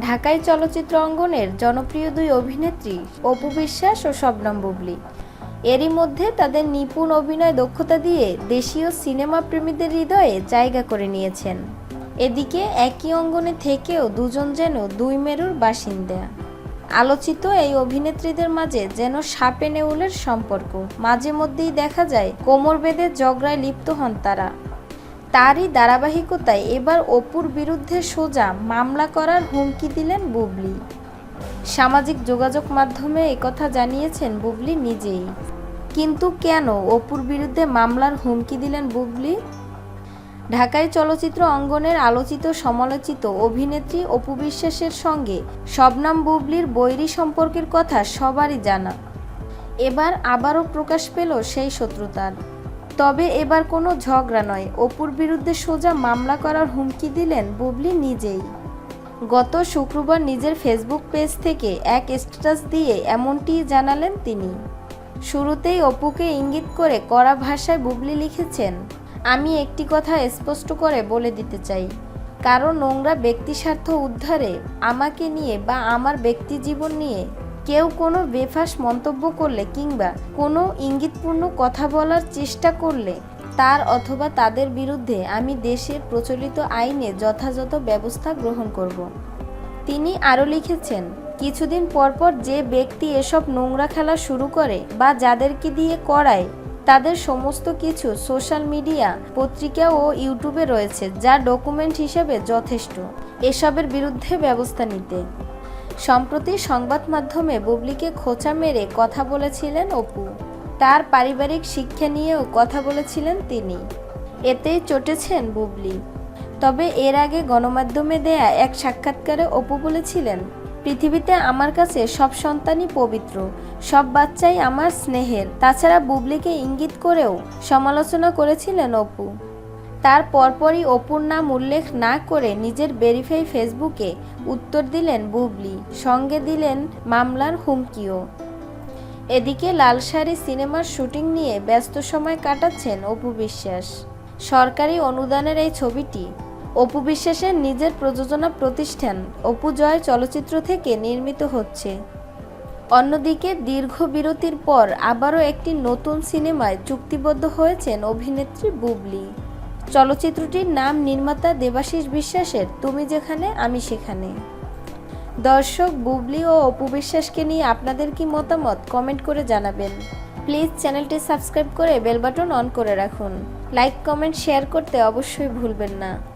ঢাকাই চলচ্চিত্র অঙ্গনের জনপ্রিয় দুই অভিনেত্রী অপু বিশ্বাস ও শবনম বুবলি। এরই মধ্যে তাদের নিপুণ অভিনয় দক্ষতা দিয়ে দেশীয় সিনেমা প্রেমীদের হৃদয়ে জায়গা করে নিয়েছেন। এদিকে একই অঙ্গনে থেকেও দুজন যেন দুই মেরুর বাসিন্দা। আলোচিত এই অভিনেত্রীদের মাঝে যেন সাপে নেউলের সম্পর্ক। মাঝে মধ্যেই দেখা যায় কোমর বেঁধে ঝগড়ায় লিপ্ত হন তারা। তারই ধারাবাহিকতায় এবার অপুর বিরুদ্ধে সোজা মামলা করার হুমকি দিলেন বুবলি। সামাজিক যোগাযোগ মাধ্যমে একথা জানিয়েছেন বুবলি নিজেই। কিন্তু কেন অপুর বিরুদ্ধে মামলার হুমকি দিলেন বুবলি? ঢাকায় চলচ্চিত্র অঙ্গনের আলোচিত সমালোচিত অভিনেত্রী অপু বিশ্বাসের সঙ্গে শবনাম বুবলির বৈরী সম্পর্কের কথা সবারই জানা। এবার আবারও প্রকাশ পেল সেই শত্রুতার। তবে এবার কোনো ঝগড়া নয়। অপুর বিরুদ্ধে সোজা মামলা করার হুমকি দিলেন বুবলি নিজেই। গত শুক্রবার নিজের ফেসবুক পেজ থেকে এক স্ট্যাটাস দিয়ে এমনটি জানালেন তিনি। শুরুতেই অপুকে ইঙ্গিত করে কড়া ভাষায় বুবলি লিখেছেন, আমি একটি কথা স্পষ্ট করে বলে দিতে চাই। কারও নোংরা ব্যক্তিস্বার্থ উদ্ধারে আমাকে নিয়ে বা আমার ব্যক্তি জীবন নিয়ে কেউ কোনো বেফাস মন্তব্য করলে কিংবা কোনো ইঙ্গিতপূর্ণ কথা বলার চেষ্টা করলে তার অথবা তাদের বিরুদ্ধে আমি দেশের প্রচলিত আইনে যথাযথ ব্যবস্থা গ্রহণ করব। তিনি আরও লিখেছেন, কিছুদিন পরপর যে ব্যক্তি এসব নোংরা খেলা শুরু করে বা যাদেরকে দিয়ে করায়, তাদের সমস্ত কিছু সোশ্যাল মিডিয়া, পত্রিকা ও ইউটিউবে রয়েছে, যা ডকুমেন্ট হিসেবে যথেষ্ট। এসবের বিরুদ্ধে ব্যবস্থা নিতে। সম্প্রতি সংবাদ মাধ্যমে বুবলিকে খোঁচা মেরে কথা বলেছিলেন অপু। তার পারিবারিক শিক্ষা নিয়েও কথা বলেছিলেন তিনি। এতেই চটেছেন বুবলি। তবে এর আগে গণমাধ্যমে দেয়া এক সাক্ষাৎকারে অপু বলেছিলেন, পৃথিবীতে আমার কাছে সব সন্তানই পবিত্র, সব বাচ্চাই আমার স্নেহের। তাছাড়া বুবলিকে ইঙ্গিত করেও সমালোচনা করেছিলেন অপু। তার পরপরই অপুর নাম উল্লেখ না করে নিজের ভেরিফাই ফেসবুকে উত্তর দিলেন বুবলি, সঙ্গে দিলেন মামলার হুমকিও। এদিকে লালসারি সিনেমার শুটিং নিয়ে ব্যস্ত সময় কাটাচ্ছেন অপু বিশ্বাস। সরকারি অনুদানের এই ছবিটি অপু বিশ্বাসের নিজের প্রযোজনা প্রতিষ্ঠান অপু জয় চলচ্চিত্র থেকে নির্মিত হচ্ছে। অন্যদিকে দীর্ঘ বিরতির পর আবারও একটি নতুন সিনেমায় চুক্তিবদ্ধ হয়েছেন অভিনেত্রী বুবলি। চলচ্চিত্রটির নাম নির্মাতা দেবাশিস বিশ্বাসের তুমি যেখানে, আমি সেখানে দর্শক বুবলি ও অপু বিশ্বাসকে নিয়ে আপনাদের কি মতামত কমেন্ট করে জানাবেন। প্লিজ চ্যানেলটি সাবস্ক্রাইব করে বেলবাটন অন করে রাখুন। লাইক, কমেন্ট, শেয়ার করতে অবশ্যই ভুলবেন না।